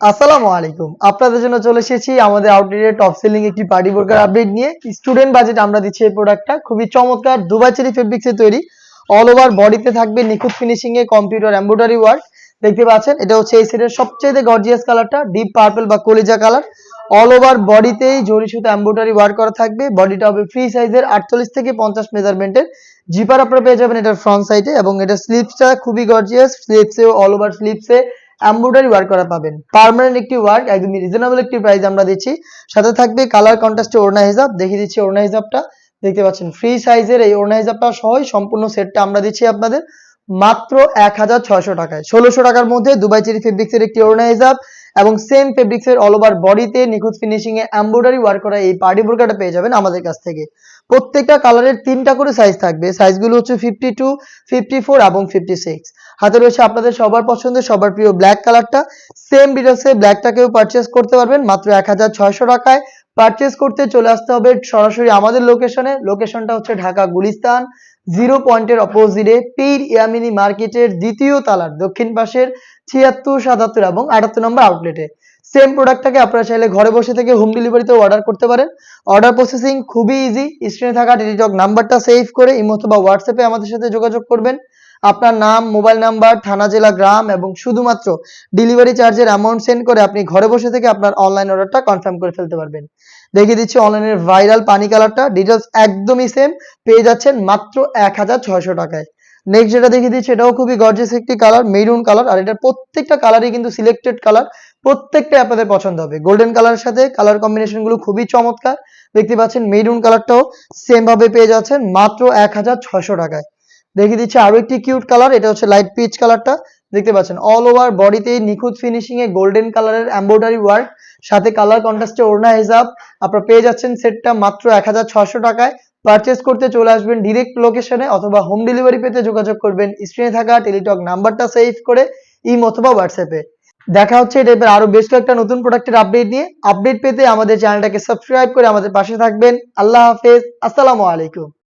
আসসালামু আলাইকুম। আপনাদের জন্য চলে এসেছি আমাদের আউটলেটের টপ সেলিং একটি পার্টি বোরকার আপডেট নিয়ে। স্টুডেন্ট বাজেট আমরা দিচ্ছি এই প্রোডাক্টটা খুবই চমৎকার দুবাই চেরি ফেব্রিক্সে তৈরি। অল ওভার বডিতে থাকবে নিখুঁত ফিনিশিং এ কম্পিউটার এমব্রয়ডারি ওয়ার্ক দেখতে পাচ্ছেন, এটা হচ্ছে এই সেটের সবচেয়ে গর্জিয়াস কালারটা ডিপ পার্পল বা কলিজা কালার অল ওভার বডিতেই জরি সুতো এমব্রয়ডারি ওয়ার্ক করা থাকবে। বডিটা হবে ফ্রি সাইজের আটচল্লিশ থেকে পঞ্চাশ মেজারমেন্টের জিপার আপনারা পেয়ে যাবেন এটার ফ্রন্ট সাইডে এবং এটা স্লিপসটা খুবই গর্জিয়াস স্লিপসে অল ওভার স্লিপসে এমব্রয়ডারি ওয়ার্ক করা পাবেন। পার্মানেন্ট একটি ওয়ার্ক একদমই রিজনেবল একটি প্রাইস আমরা দিচ্ছি। সাথে থাকবে কালার কন্ট্রাস্টে ওড়না হিসাব দেখিয়ে দিচ্ছি ওড়না হিসাবটা দেখতে পাচ্ছেন ফ্রি সাইজের এই ওড়না হিসাবটা সহ সম্পূর্ণ সেটটা আমরা দিচ্ছি আপনাদের। মাত্র এক হাজার ছয়শো টাকায়। ষোলোশো টাকার মধ্যে দুবাই চেরি ফেব্রিক্সের একটি ওড়না হিসাব এবং সেম ফেব্রিক্সের অল ওভার বডিতে নিখুঁত ফিনিশিং এ এমব্রয়ডারি ওয়ার্ক করা এই পার্টি বোরকাটা পেয়ে যাবেন আমাদের কাছ থেকে। প্রত্যেকটা কালারের তিনটা করে সাইজ থাকবে। সাইজগুলো হচ্ছে ফিফটি টু ফিফটি ফোর এবং ফিফটি সিক্স হাতে রয়েছে আপনাদের সবার পছন্দের, সবার প্রিয় ব্ল্যাক কালারটা সেম ডিটেলসে ব্ল্যাকটাকেও পারচেস করতে পারবেন। মাত্র এক হাজার ছয়শো টাকায় পারচেস করতে চলে আসতে হবে সরাসরি আমাদের লোকেশনে লোকেশনটা হচ্ছে ঢাকা গুলিস্তান। জিরো পয়েন্টের অপোজিটে পীর ইয়ামিনী মার্কেটের দ্বিতীয় তালার দক্ষিণ পাশের ছিয়াত্তর, সাতাত্তর এবং আটাত্তর নম্বর আউটলেটে সেম প্রোডাক্টটাকে আপনারা চাইলে ঘরে বসে থেকে হোম ডেলিভারিতে অর্ডার করতে পারেন। অর্ডার প্রসেসিং খুবই ইজি স্ক্রিনে থাকা টেলিটক নাম্বারটা সেভ করে, ইমো অথবা হোয়াটসঅ্যাপে আমাদের সাথে যোগাযোগ করবেন। আপনার নাম, মোবাইল নাম্বার, থানা, জেলা, গ্রাম এবং শুধুমাত্র ডেলিভারি চার্জের অ্যামাউন্ট সেন্ড করে আপনি ঘরে বসে থেকে আপনার অনলাইন অর্ডারটা কনফার্ম করে ফেলতে পারবেন। দেখিয়ে দিচ্ছি অনলাইনের ভাইরাল পানি কালারটা ডিটেলস একদমই সেম পেয়ে যাচ্ছেন মাত্র এক হাজার ছয়শো টাকায়। নেক্সট যেটা দেখিয়ে দিচ্ছি, এটাও খুবই গর্জেস একটি কালার মেরুন কালার আর এটার প্রত্যেকটা কালারই কিন্তু সিলেক্টেড কালার প্রত্যেকটা আপনাদের পছন্দ হবে। গোল্ডেন কালারের সাথে কালার কম্বিনেশনগুলো খুবই চমৎকার। দেখতে পাচ্ছেন মেরুন কালারটাও সেম ভাবে পেয়ে যাচ্ছেন মাত্র এক হাজার ছয়শো টাকায়। দেখিয়ে দিচ্ছি আরও একটি কিউট কালার এটা হচ্ছে লাইট পিচ কালারটা দেখতে পাচ্ছেন অল ওভার বডিতে নিখুঁত ফিনিশিং এ গোল্ডেন কালারের এমব্রয়ডারি ওয়ার্ক সাথে কালার কন্ট্রাস্টে ওড়না হিসাব। আপনারা পেয়ে যাচ্ছেন সেটটা মাত্র এক হাজার ছয়শো টাকায়। পারচেস করতে চলে আসবেন ডিরেক্ট লোকেশনে অথবা হোম ডেলিভারি পেতে যোগাযোগ করবেন স্ক্রিনে থাকা টেলিটক নাম্বারটা সেভ করে, ইম অথবা হোয়াটসঅ্যাপে দেখা হচ্ছে এই টাইপের আরও বেশ কয়েকটা নতুন প্রোডাক্টের আপডেট নিয়ে। আপডেট পেতে আমাদের চ্যানেলটাকে সাবস্ক্রাইব করে আমাদের পাশে থাকবেন। আল্লাহ হাফেজ, আসসালামু আলাইকুম।